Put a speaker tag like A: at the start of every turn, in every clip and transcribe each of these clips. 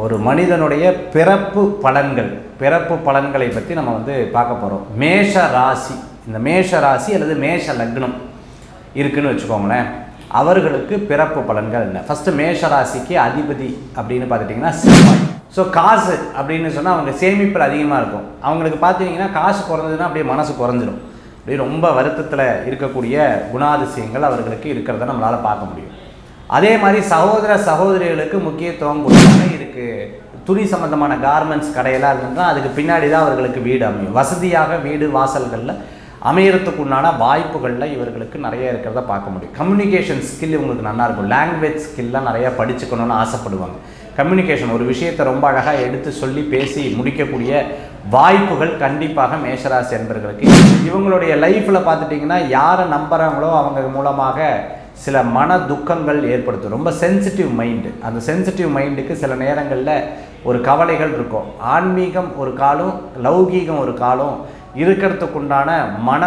A: ஒரு மனிதனுடைய பிறப்பு பலன்கள் பிறப்பு பலன்களை பற்றி நம்ம வந்து பார்க்க போகிறோம் மேஷ ராசி இந்த மேஷ ராசி அல்லது மேஷ லக்னம் இருக்குன்னு வச்சுக்கோங்களேன். அவர்களுக்கு பிறப்பு பலன்கள் என்ன? ஃபஸ்ட்டு மேஷ ராசிக்கு அதிபதி அப்படின்னு பார்த்துட்டிங்கன்னா செவ்வாய். ஸோ காசு அப்படின்னு சொன்னால் அவங்க சேமிப்பில் அதிகமாக இருக்கும். அவங்களுக்கு பார்த்தீங்கன்னா காசு குறைஞ்சதுன்னா அப்படியே மனசு குறைஞ்சிடும் அப்படியே ரொம்ப வருத்தத்தில் இருக்கக்கூடிய குணாதிசயங்கள் அவர்களுக்கு இருக்கிறத நம்மளால் பார்க்க முடியும். அதே மாதிரி சகோதர சகோதரிகளுக்கு முக்கியத்துவம் கொடுத்தாங்க இதுக்கு துணி சம்மந்தமான கார்மெண்ட்ஸ் கடையெல்லாம் இருந்ததுன்னா அதுக்கு பின்னாடி தான் அவர்களுக்கு வீடு அமையும். வசதியாக வீடு வாசல்களில் அமையறதுக்கு உண்டான வாய்ப்புகளில் இவர்களுக்கு நிறைய இருக்கிறத பார்க்க முடியும். கம்யூனிகேஷன் ஸ்கில் இவங்களுக்கு நல்லா இருக்கும். லாங்குவேஜ் ஸ்கில்லாம் நிறையா படிச்சுக்கணும்னு ஆசைப்படுவாங்க. கம்யூனிகேஷன் ஒரு விஷயத்தை ரொம்ப அழகாக எடுத்து சொல்லி பேசி முடிக்கக்கூடிய வாய்ப்புகள் கண்டிப்பாக மேஷராசி என்பர்களுக்கு இவங்களுடைய லைஃப்பில் பார்த்துட்டிங்கன்னா யாரை நம்புகிறாங்களோ அவங்க மூலமாக சில மன துக்கங்கள் ஏற்படுத்தும். ரொம்ப சென்சிட்டிவ் மைண்டு அந்த சென்சிட்டிவ் மைண்டுக்கு சில நேரங்களில் ஒரு கவலைகள் இருக்கும். ஆன்மீகம் ஒரு காலம் லௌகீகம் ஒரு காலம் இருக்கிறதுக்குண்டான மன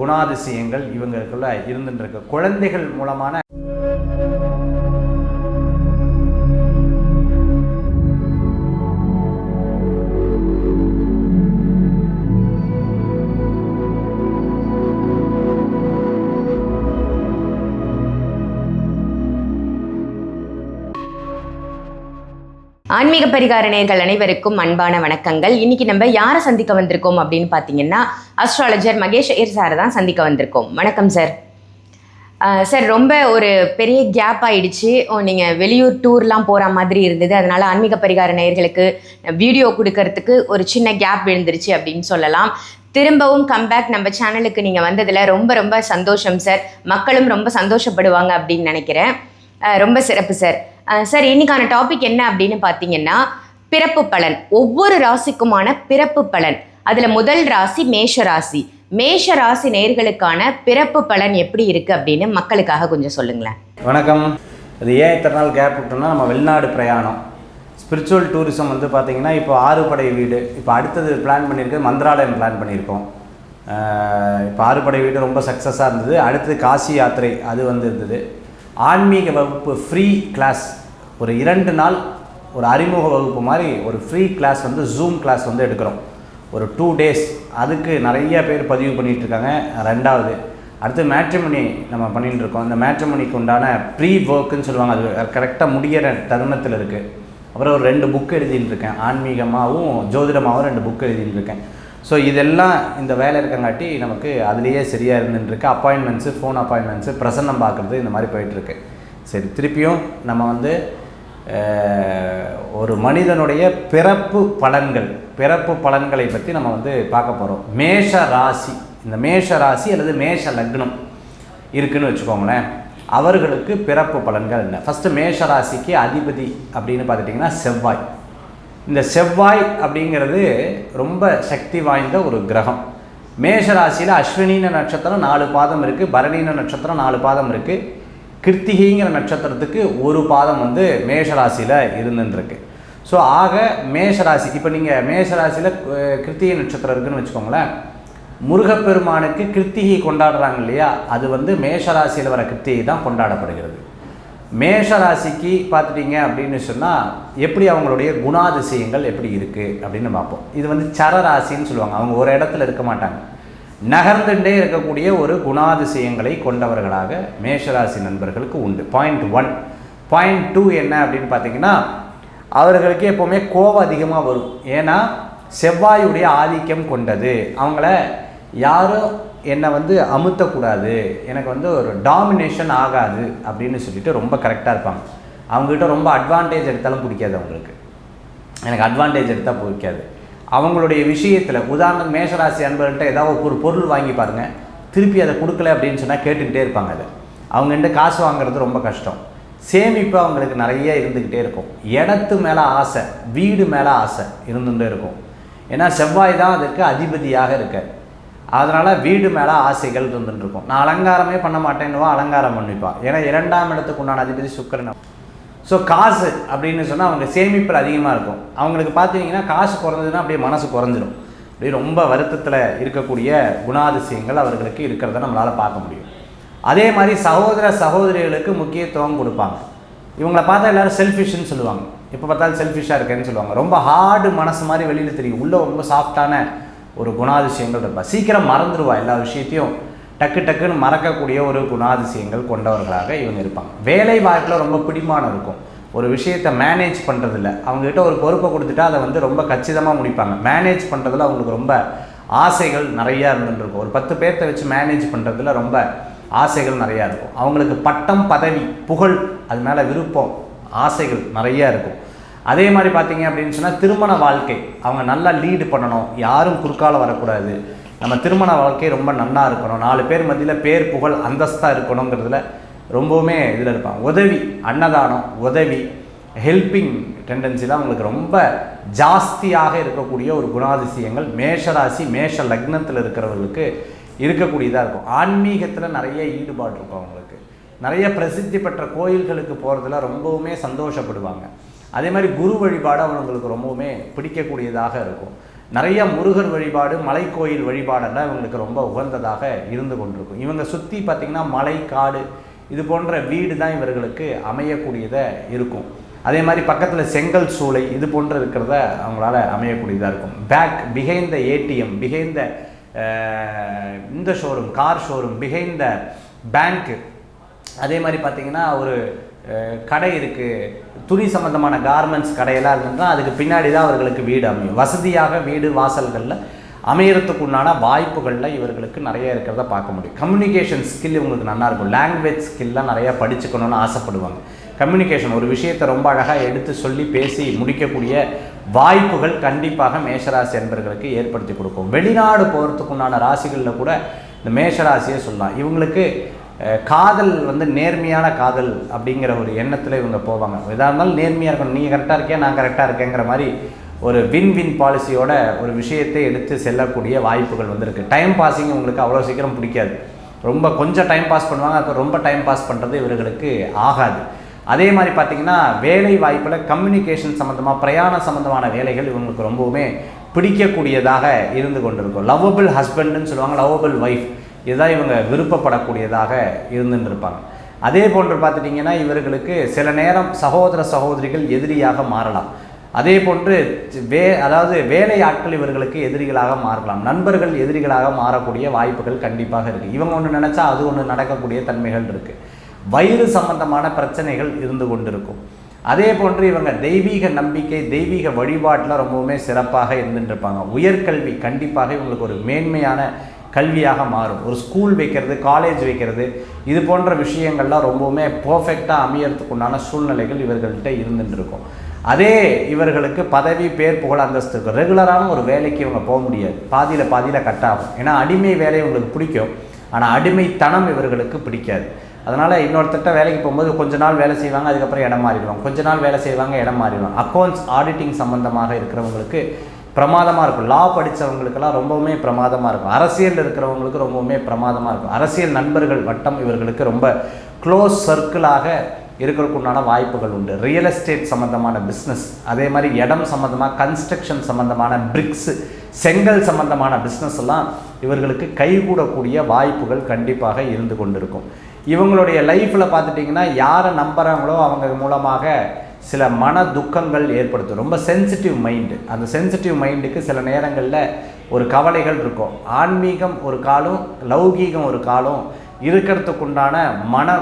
A: குணாதிசயங்கள் இவங்களுக்குள்ள இருந்துட்டு இருக்கு. குழந்தைகள் மூலமான
B: ஆன்மீக பரிகார நேர்கள் அனைவருக்கும் அன்பான வணக்கங்கள். இன்னைக்கு நம்ம யாரை சந்திக்க வந்திருக்கோம் அப்படின்னு பார்த்தீங்கன்னா அஸ்ட்ராலஜர் மகேஷ் ஐயர் சாரை தான் சந்திக்க வந்திருக்கோம். வணக்கம் சார் சார் ரொம்ப ஒரு பெரிய கேப் ஆயிடுச்சு. நீங்கள் வெளியூர் டூர்லாம் போகிற மாதிரி இருந்தது. அதனால் ஆன்மீக பரிகார நேயர்களுக்கு வீடியோ கொடுக்கறதுக்கு ஒரு சின்ன கேப் விழுந்துருச்சு அப்படின்னு சொல்லலாம். திரும்பவும் கம்பேக் நம்ம சேனலுக்கு நீங்கள் வந்ததில் ரொம்ப ரொம்ப சந்தோஷம் சார் மக்களும் ரொம்ப சந்தோஷப்படுவாங்க அப்படின்னு நினைக்கிறேன். ரொம்ப சிறப்பு சார் சார் இன்னைக்கான டாபிக் என்ன அப்படின்னு பார்த்தீங்கன்னா பிறப்பு பலன். ஒவ்வொரு ராசிக்குமான பிறப்பு பலன். அதில் முதல் ராசி மேஷ ராசி. மேஷ ராசி நேர்களுக்கான பிறப்பு பலன் எப்படி இருக்குது அப்படின்னு மக்களுக்காக கொஞ்சம் சொல்லுங்களேன்.
A: வணக்கம். இது ஏன் இத்தனை நாள் கேப் விட்டோம்னா நம்ம வெளிநாடு பிரயாணம். ஸ்பிரிச்சுவல் டூரிசம் வந்து பார்த்திங்கன்னா இப்போ ஆறுபடை வீடு. இப்போ அடுத்தது பிளான் பண்ணியிருக்கு மந்திராலயம் பிளான் பண்ணியிருக்கோம். இப்போ ஆறுபடை வீடு ரொம்ப சக்ஸஸாக இருந்தது. அடுத்தது காசி யாத்திரை அது வந்து இருந்தது. ஆன்மீக வகுப்பு ஃப்ரீ கிளாஸ் ஒரு இரண்டு நாள் ஒரு அறிமுக வகுப்பு மாதிரி ஒரு ஃப்ரீ கிளாஸ் வந்து ஜூம் கிளாஸ் வந்து எடுக்கிறோம். ஒரு டூ டேஸ் அதுக்கு நிறைய பேர் பதிவு பண்ணிகிட்ருக்காங்க ரெண்டாவது அடுத்து மேட்ரிமணி நம்ம பண்ணிட்டு இந்த மேட்ரிமணிக்கு உண்டான ப்ரீ ஒர்க்குன்னு சொல்லுவாங்க. அது கரெக்டாக முடியிற தருணத்தில் இருக்குது அப்புறம் ஒரு ரெண்டு புக் எழுதிட்டு இருக்கேன். ஆன்மீகமாகவும் ஜோதிடமாகவும் ரெண்டு புக் எழுதிட்டு இருக்கேன். ஸோ இதெல்லாம் இந்த வேலை இருக்கங்காட்டி நமக்கு அதுலேயே சரியாக இருந்துருக்கு அப்பாயின்மெண்ட்ஸு ஃபோன் அப்பாயின்மெண்ட்ஸு பிரசன்னம் பார்க்குறது இந்த மாதிரி போயிட்டுருக்கு. சரி திருப்பியும் நம்ம வந்து ஒரு மனிதனுடைய பிறப்பு பலன்கள் பிறப்பு பலன்களை பற்றி நம்ம வந்து பார்க்க போகிறோம் மேஷ ராசி இந்த மேஷ ராசி அல்லது மேஷ லக்னம் இருக்குதுன்னு வச்சுக்கோங்களேன். அவர்களுக்கு பிறப்பு பலன்கள் என்ன? ஃபஸ்ட்டு மேஷ ராசிக்கு அதிபதி அப்படின்னு பார்த்துட்டிங்கன்னா செவ்வாய். இந்த செவ்வாய் அப்படிங்கிறது ரொம்ப சக்தி வாய்ந்த ஒரு கிரகம். மேஷ ராசியில் அஸ்வினின நட்சத்திரம் நாலு பாதம் இருக்குது பரணின நட்சத்திரம் நாலு பாதம் இருக்குது கிருத்திகைங்கிற நட்சத்திரத்துக்கு ஒரு பாதம் வந்து மேஷராசியில் இருந்துருக்கு ஸோ ஆக மேஷராசி இப்போ நீங்கள் மேஷராசியில் கிருத்திகை நட்சத்திரம் இருக்குதுன்னு வச்சுக்கோங்களேன். முருகப்பெருமானுக்கு கிருத்திகை கொண்டாடுறாங்க இல்லையா? அது வந்து மேஷராசியில் வர கிருத்திகை தான் கொண்டாடப்படுகிறது. மேஷ ராசிக்கு பார்த்துட்டீங்க அப்படின்னு சொன்னால் எப்படி அவங்களுடைய குணாதிசயங்கள் எப்படி இருக்குது அப்படின்னு பார்ப்போம். இது வந்து சர ராசின்னு சொல்லுவாங்க. அவங்க ஒரு இடத்துல இருக்க மாட்டாங்க. நகர்ந்துட்டே இருக்கக்கூடிய ஒரு குணாதிசயங்களை கொண்டவர்களாக மேஷராசி நண்பர்களுக்கு உண்டு. பாயிண்ட் ஒன் பாயிண்ட் டூ என்ன அப்படின்னு பார்த்தீங்கன்னா அவர்களுக்கு எப்போவுமே கோபம் அதிகமாக வரும். ஏன்னா செவ்வாயுடைய ஆதிக்கம் கொண்டது. அவங்கள யாரும் என்னை வந்து அமுத்தக்கூடாது. எனக்கு வந்து ஒரு டாமினேஷன் ஆகாது அப்படின்னு சொல்லிட்டு ரொம்ப கரெக்டாக இருப்பாங்க. அவங்ககிட்ட ரொம்ப அட்வான்டேஜ் எடுத்தாலும் பிடிக்காது அவங்களுக்கு. எனக்கு அட்வான்டேஜ் எடுத்தால் பிடிக்காது. அவங்களுடைய விஷயத்தில் உதாரணம் மேஷராசி அன்பர்கள்ட்ட ஏதாவது ஒரு பொருள் வாங்கி பாருங்கள் திருப்பி அதை கொடுக்கல அப்படின்னு சொன்னால் கேட்டுக்கிட்டே இருப்பாங்க அதை. அவங்ககிட்ட காசு வாங்குறது ரொம்ப கஷ்டம். சேமிப்பு அவங்களுக்கு நிறைய இருந்துக்கிட்டே இருக்கும். இடத்து மேலே ஆசை வீடு மேலே ஆசை இருந்துகிட்டே இருக்கும். ஏன்னா செவ்வாய் தான் அதுக்கு அதிபதியாக இருக்கார். அதனால் வீடு மேலே ஆசைகள் இருந்துட்டு நான் அலங்காரமே பண்ண மாட்டேன்னுவா அலங்காரம் பண்ணிப்பான் ஏன்னா இரண்டாம் இடத்துக்கு உண்டான அதிபதி சுக்கரன் ஸோ காசு அப்படின்னு சொன்னால் அவங்க சேமிப்பில் அதிகமாக இருக்கும். அவங்களுக்கு பார்த்தீங்கன்னா காசு குறைஞ்சதுன்னா அப்படியே மனசு குறைஞ்சிடும் அப்படியே ரொம்ப வருத்தத்தில் இருக்கக்கூடிய குணாதிசயங்கள் அவர்களுக்கு இருக்கிறத நம்மளால் பார்க்க முடியும். அதே மாதிரி சகோதர சகோதரிகளுக்கு முக்கியத்துவம் கொடுப்பாங்க. இவங்கள பார்த்தா எல்லாரும் செல்ஃபிஷ்னு சொல்லுவாங்க. இப்போ பார்த்தாலும் செல்ஃபிஷாக இருக்கேன்னு சொல்லுவாங்க. ரொம்ப ஹார்டு மனசு மாதிரி வெளியில் தெரியும். உள்ளே ரொம்ப சாஃப்டான ஒரு குணாதிசயங்கள் இருப்பா. சீக்கிரம் மறந்துடுவா எல்லா விஷயத்தையும். டக்கு டக்குன்னு மறக்கக்கூடிய ஒரு குணாதிசயங்கள் கொண்டவர்களாக இவங்க இருப்பாங்க. வேலை வாய்ப்பில் ரொம்ப பிடிமானம் இருக்கும். ஒரு விஷயத்தை மேனேஜ் பண்ணுறதில்ல அவங்ககிட்ட ஒரு பொறுப்பை கொடுத்துட்டா அதை வந்து ரொம்ப கச்சிதமாக முடிப்பாங்க. மேனேஜ் பண்ணுறதுல அவங்களுக்கு ரொம்ப ஆசைகள் நிறையா இருந்துருக்கும் ஒரு பத்து பேர்த்த வச்சு மேனேஜ் பண்ணுறதுல ரொம்ப ஆசைகள் நிறையா இருக்கும். அவங்களுக்கு பட்டம் பதவி புகழ் அது மேலே விருப்பம் ஆசைகள் நிறையா இருக்கும். அதே மாதிரி பார்த்தீங்க அப்படின்னு சொன்னால் திருமண வாழ்க்கை. அவங்க நல்லா லீடு பண்ணணும். யாரும் குறுக்கால வரக்கூடாது. நம்ம திருமண வாழ்க்கை ரொம்ப நல்லா இருக்கணும். நாலு பேர் மத்தியில் பேர் புகழ் அந்தஸ்தாக இருக்கணுங்கிறதுல ரொம்பவுமே இதில் இருப்பாங்க. உதவி அன்னதானம் உதவி ஹெல்பிங் டெண்டன்சிலாம் அவங்களுக்கு ரொம்ப ஜாஸ்தியாக இருக்கக்கூடிய ஒரு குணாதிசயங்கள். மேஷராசி மேஷ லக்னத்தில் இருக்கிறவர்களுக்கு இருக்கக்கூடியதாக இருக்கும். ஆன்மீகத்தில் நிறைய ஈடுபாடு இருக்கும் அவங்களுக்கு. நிறைய பிரசித்தி பெற்ற கோயில்களுக்கு போகிறதுல ரொம்பவுமே சந்தோஷப்படுவாங்க. அதே மாதிரி குரு வழிபாடு அவங்களுக்கு ரொம்பவுமே பிடிக்கக்கூடியதாக இருக்கும். நிறைய முருகர் வழிபாடு மலைக்கோயில் வழிபாடெல்லாம் இவங்களுக்கு ரொம்ப உகந்ததாக இருந்து கொண்டிருக்கும். இவங்க சுற்றி பார்த்திங்கன்னா மலை காடு இது போன்ற வீடு தான் இவர்களுக்கு அமையக்கூடியதாக இருக்கும். அதே மாதிரி பக்கத்தில் செங்கல் சூளை இது போன்ற இருக்கிறத அவங்களால அமையக்கூடியதாக இருக்கும். பேக் பிஹைண்ட் ஏடிஎம் பிகைந்த இந்த showroom car showroom behind the பேங்க்கு அதே மாதிரி பார்த்திங்கன்னா ஒரு கடை இருக்குது துணி சம்மந்தமான கார்மெண்ட்ஸ் கடையெல்லாம் இருந்ததுன்னா அதுக்கு பின்னாடி தான் அவர்களுக்கு வீடு அமையும். வசதியாக வீடு வாசல்களில் அமையறதுக்கு உண்டான வாய்ப்புகளில் இவர்களுக்கு நிறைய இருக்கிறத பார்க்க முடியும். கம்யூனிகேஷன் ஸ்கில் இவங்களுக்கு நல்லா இருக்கும். லாங்குவேஜ் ஸ்கில்லாம் நிறையா படிச்சுக்கணும்னு ஆசைப்படுவாங்க. கம்யூனிகேஷன் ஒரு விஷயத்தை ரொம்ப அழகாக எடுத்து சொல்லி பேசி முடிக்கக்கூடிய வாய்ப்புகள் கண்டிப்பாக மேஷராசி என்பர்களுக்கு ஏற்படுத்தி கொடுக்கும். வெளிநாடு போகிறதுக்கு உண்டான ராசிகளில் கூட இந்த மேஷராசியை சொல்லலாம். இவங்களுக்கு காதல் வந்து நேர்மையான காதல் அப்படிங்கிற ஒரு எண்ணத்தில் இவங்க போவாங்க. எதாக இருந்தாலும் நேர்மையாக இருக்கணும். நீங்கள் கரெக்டாக இருக்கே நான் கரெக்டாக இருக்கேங்கிற மாதிரி ஒரு வின் வின் பாலிசியோட ஒரு விஷயத்தை எடுத்து செல்லக்கூடிய வாய்ப்புகள் வந்துருக்கு. டைம் பாஸிங் உங்களுக்கு அவ்வளோ சீக்கிரம் பிடிக்காது. ரொம்ப கொஞ்சம் டைம் பாஸ் பண்ணுவாங்க. அப்போ ரொம்ப டைம் பாஸ் பண்ணுறது இவர்களுக்கு ஆகாது. அதே மாதிரி பார்த்திங்கன்னா வேலை வாய்ப்பில் கம்யூனிகேஷன் சம்மந்தமாக பிரயாணம் சம்மந்தமான வேலைகள் இவங்களுக்கு ரொம்பவுமே பிடிக்கக்கூடியதாக இருந்து கொண்டிருக்கும். லவ்வபிள் ஹஸ்பண்டுன்னு சொல்லுவாங்க லவ்வபிள் ஒய்ஃப் இதுதான் இவங்க விருப்பப்படக்கூடியதாக இருந்துட்டு இருப்பாங்க அதே போன்று பார்த்துட்டிங்கன்னா இவர்களுக்கு சில நேரம் சகோதர சகோதரிகள் எதிரியாக மாறலாம். அதே போன்று வே அதாவது வேலை ஆட்கள் இவர்களுக்கு எதிரிகளாக மாறலாம். நண்பர்கள் எதிரிகளாக மாறக்கூடிய வாய்ப்புகள் கண்டிப்பாக இருக்குது இவங்க ஒன்று நினச்சா அது ஒன்று நடக்கக்கூடிய தன்மைகள் இருக்குது வயிறு சம்பந்தமான பிரச்சனைகள் இருந்து கொண்டிருக்கும். அதே போன்று இவங்க தெய்வீக நம்பிக்கை தெய்வீக வழிபாட்டில் ரொம்பவுமே சிறப்பாக இருந்துட்டு இருப்பாங்க உயர்கல்வி கண்டிப்பாக இவங்களுக்கு ஒரு மேன்மையான கல்வியாக மாறும். ஒரு ஸ்கூல் வைக்கிறது காலேஜ் வைக்கிறது இது போன்ற விஷயங்கள்லாம் ரொம்பவுமே பர்ஃபெக்டாக அமையறதுக்கு உண்டான சூழ்நிலைகள் இவர்கள்ட்ட இருந்துட்டு இருக்கும். அதே இவர்களுக்கு பதவி பேர் புகழ் அந்தஸ்து இருக்கும் ரெகுலரான ஒரு வேலைக்கு இவங்க போக முடியாது. பாதியில் பாதியில் கட் ஆகும் ஏன்னா அடிமை வேலை இவங்களுக்கு பிடிக்கும். ஆனால் அடிமைத்தனம் இவர்களுக்கு பிடிக்காது. அதனால் இன்னொருத்தட்ட வேலைக்கு போகும்போது கொஞ்ச நாள் வேலை செய்வாங்க அதுக்கப்புறம் இடம் மாறிடுவாங்க. கொஞ்ச நாள் வேலை செய்வாங்க இடம் மாறிடுவாங்க. அக்கௌண்ட்ஸ் ஆடிட்டிங் சம்மந்தமாக இருக்கிறவங்களுக்கு பிரமாதமாக இருக்கும். லா படித்தவங்களுக்கெல்லாம் ரொம்பவுமே பிரமாதமாக இருக்கும். அரசியல் இருக்கிறவங்களுக்கு ரொம்பவுமே பிரமாதமாக இருக்கும். அரசியல் நண்பர்கள் வட்டம் இவர்களுக்கு ரொம்ப க்ளோஸ் சர்க்கிளாக இருக்கிறதுக்குண்டான வாய்ப்புகள் உண்டு. ரியல் எஸ்டேட் சம்மந்தமான பிஸ்னஸ் அதே மாதிரி இடம் சம்மந்தமாக கன்ஸ்ட்ரக்ஷன் சம்மந்தமான பிரிக்ஸு செங்கல் சம்மந்தமான பிஸ்னஸ் எல்லாம் இவர்களுக்கு கைகூடக்கூடிய வாய்ப்புகள் கண்டிப்பாக இருந்து கொண்டிருக்கும். இவங்களுடைய லைஃப்பில் பார்த்துட்டிங்கன்னா யாரை நம்புகிறாங்களோ அவங்க மூலமாக சில மன துக்கங்கள் ஏற்படுத்தும். ரொம்ப சென்சிட்டிவ் மைண்டு அந்த சென்சிட்டிவ் மைண்டுக்கு சில நேரங்களில் ஒரு கவலைகள் இருக்கும். ஆன்மீகம் ஒரு காலம் லௌகீகம் ஒரு காலம் இருக்கிறதுக்குண்டான மன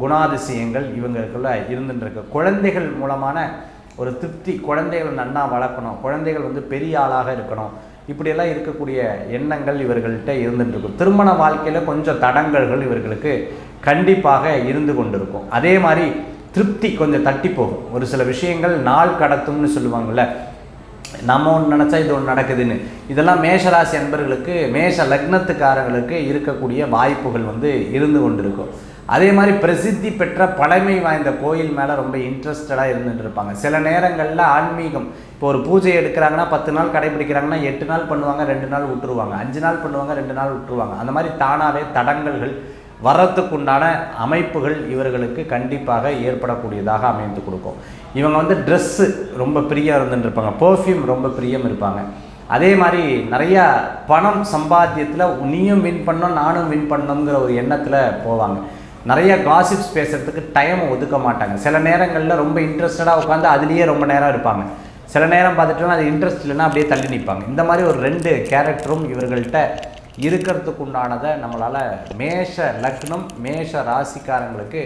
A: குணாதிசயங்கள் இவங்களுக்குள்ள இருந்துட்டுருக்கு. குழந்தைகள் மூலமான ஒரு திருப்தி குழந்தைகள் நன்னா வளர்க்கணும். குழந்தைகள் வந்து பெரிய ஆளாக இருக்கணும். இப்படியெல்லாம் இருக்கக்கூடிய எண்ணங்கள் இவர்கள்ட்ட இருந்துட்டுருக்கும் திருமண வாழ்க்கையில் கொஞ்சம் தடங்கல்கள் இவர்களுக்கு கண்டிப்பாக இருந்து கொண்டிருக்கும். அதே மாதிரி திருப்தி கொஞ்சம் தட்டி போகும். ஒரு சில விஷயங்கள் நாள் கடத்தும்னு சொல்லுவாங்கள்ல நம்ம ஒன்று நினச்சா இது ஒன்று நடக்குதுன்னு. இதெல்லாம் மேஷராசி அன்பர்களுக்கு மேஷ லக்னத்துக்காரங்களுக்கு இருக்கக்கூடிய வாய்ப்புகள் வந்து இருந்து கொண்டிருக்கும். அதே மாதிரி பிரசித்தி பெற்ற பழமை வாய்ந்த கோயில் மேலே ரொம்ப இன்ட்ரெஸ்டடாக இருந்துட்டு இருப்பாங்க. சில நேரங்களில் ஆன்மீகம் இப்போ ஒரு பூஜை எடுக்கிறாங்கன்னா பத்து நாள் கடைபிடிக்கிறாங்கன்னா எட்டு நாள் பண்ணுவாங்க ரெண்டு நாள் விட்டுருவாங்க. அஞ்சு நாள் பண்ணுவாங்க ரெண்டு நாள் விட்டுருவாங்க. அந்த மாதிரி தானாகவே தடங்கல்கள் வர்றதுக்குண்டான அமைப்புகள் இவர்களுக்கு கண்டிப்பாக ஏற்படக்கூடியதாக அமைந்து கொடுக்கும். இவங்க வந்து ட்ரெஸ்ஸு ரொம்ப பிரியம் இருந்துருப்பாங்க பர்ஃப்யூம் ரொம்ப பிரியம் இருப்பாங்க. அதே மாதிரி நிறையா பணம் சம்பாத்தியத்தில் நீயும் வின் பண்ணணும் நானும் வின் பண்ணணுங்கிற ஒரு எண்ணத்தில் போவாங்க. நிறைய காசிப்ஸ் பேசுகிறதுக்கு டைம் ஒதுக்க மாட்டாங்க. சில நேரங்களில் ரொம்ப இன்ட்ரெஸ்டடாக உட்காந்து அதுலேயே ரொம்ப நேரம் இருப்பாங்க. சில நேரம் பார்த்துட்டோன்னா அது இன்ட்ரெஸ்ட் இல்லைன்னா அப்படியே தள்ளி நிற்பாங்க இந்த மாதிரி ஒரு ரெண்டு கேரக்டரும் இவர்கள்ட்ட இருக்கிறதுக்கு உண்டானதை நம்மளால் மேஷ லக்னம் மேஷ ராசிக்காரங்களுக்கு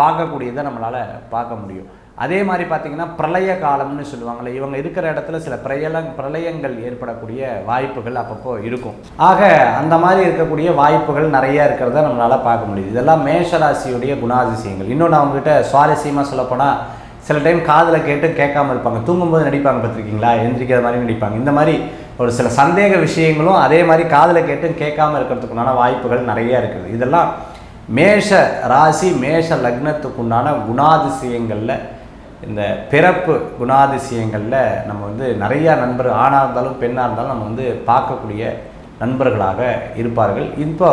A: பார்க்கக்கூடியதை நம்மளால் பார்க்க முடியும். அதே மாதிரி பார்த்தீங்கன்னா பிரளய காலம்னு சொல்லுவாங்களே இவங்க இருக்கிற இடத்துல சில பிரயல பிரளயங்கள் ஏற்படக்கூடிய வாய்ப்புகள் அப்பப்போ இருக்கும். ஆக அந்த மாதிரி இருக்கக்கூடிய வாய்ப்புகள் நிறைய இருக்கிறத நம்மளால் பார்க்க முடியுது. இதெல்லாம் மேஷ ராசியுடைய குணாதிசயங்கள். இன்னொன்று அவங்ககிட்ட சுவாரஸ்யமாக சொல்லப்போனால் சில டைம் காதில் கேட்டு கேட்காம இருப்பாங்க. தூங்கும்போது நடிப்பாங்க பார்த்துருக்கீங்களா? எந்திரிக்கிற மாதிரி நடிப்பாங்க. இந்த மாதிரி ஒரு சில சந்தேக விஷயங்களும் அதே மாதிரி காதில் கேட்டும் கேட்காம இருக்கிறதுக்குண்டான வாய்ப்புகள் நிறைய இருக்குது. இதெல்லாம் மேஷ ராசி மேஷ லக்னத்துக்குண்டான குணாதிசயங்களில் இந்த பிறப்பு குணாதிசயங்களில் நம்ம வந்து நிறையா நண்பர் ஆணாக இருந்தாலும் பெண்ணாக இருந்தாலும் நம்ம வந்து பார்க்கக்கூடிய நண்பர்களாக இருப்பார்கள். இப்போ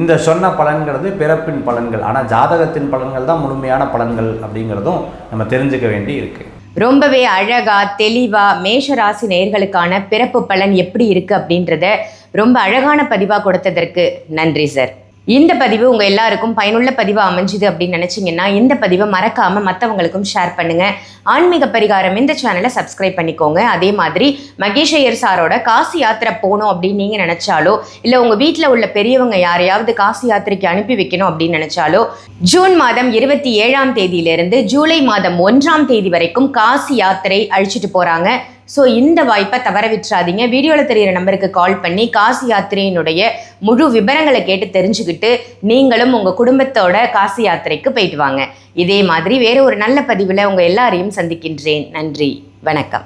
A: இந்த சொன்ன பலன்கிறது பிறப்பின் பலன்கள். ஆனால் ஜாதகத்தின் பலன்கள் தான் முழுமையான பலன்கள் அப்படிங்கிறதும் நம்ம தெரிஞ்சுக்க வேண்டி இருக்குது
B: ரொம்பவே அழகா தெளிவா மேஷ ராசி நேயர்களுக்கான பிறப்பு பலன் எப்படி இருக்கு அப்படின்றத ரொம்ப அழகான பதிவாக கொடுத்ததற்கு நன்றி சார். இந்த பதிவு உங்கள் எல்லாருக்கும் பயனுள்ள பதிவாக அமைஞ்சுது அப்படின்னு நினச்சிங்கன்னா இந்த பதிவை மறக்காமல் மற்றவங்களுக்கும் ஷேர் பண்ணுங்கள் ஆன்மீக பரிகாரம் இந்த சேனலை சப்ஸ்கிரைப் பண்ணிக்கோங்க. அதே மாதிரி மகேஷ் ஐயர் சாரோட காசி யாத்திரை போகணும் அப்படின்னு நீங்கள் நினச்சாலோ இல்லை உங்கள் வீட்டில் உள்ள பெரியவங்க யாரையாவது காசி யாத்திரைக்கு அனுப்பி வைக்கணும் அப்படின்னு நினச்சாலோ ஜூன் மாதம் இருபத்தி ஏழாம் தேதியிலிருந்து ஜூலை மாதம் ஒன்றாம் தேதி வரைக்கும் காசி யாத்திரை அழிச்சிட்டு போகிறாங்க ஸோ இந்த வாய்ப்பை தவற விட்டுறாதீங்க. வீடியோவில் தெரியிற நம்பருக்கு கால் பண்ணி காசி யாத்திரையினுடைய முழு விவரங்களை கேட்டு தெரிஞ்சுக்கிட்டு நீங்களும் உங்கள் குடும்பத்தோட காசி யாத்திரைக்கு போயிட்டு வாங்க. இதே மாதிரி வேறு ஒரு நல்ல பதிவில் உங்கள் எல்லாரையும் சந்திக்கின்றேன். நன்றி. வணக்கம்.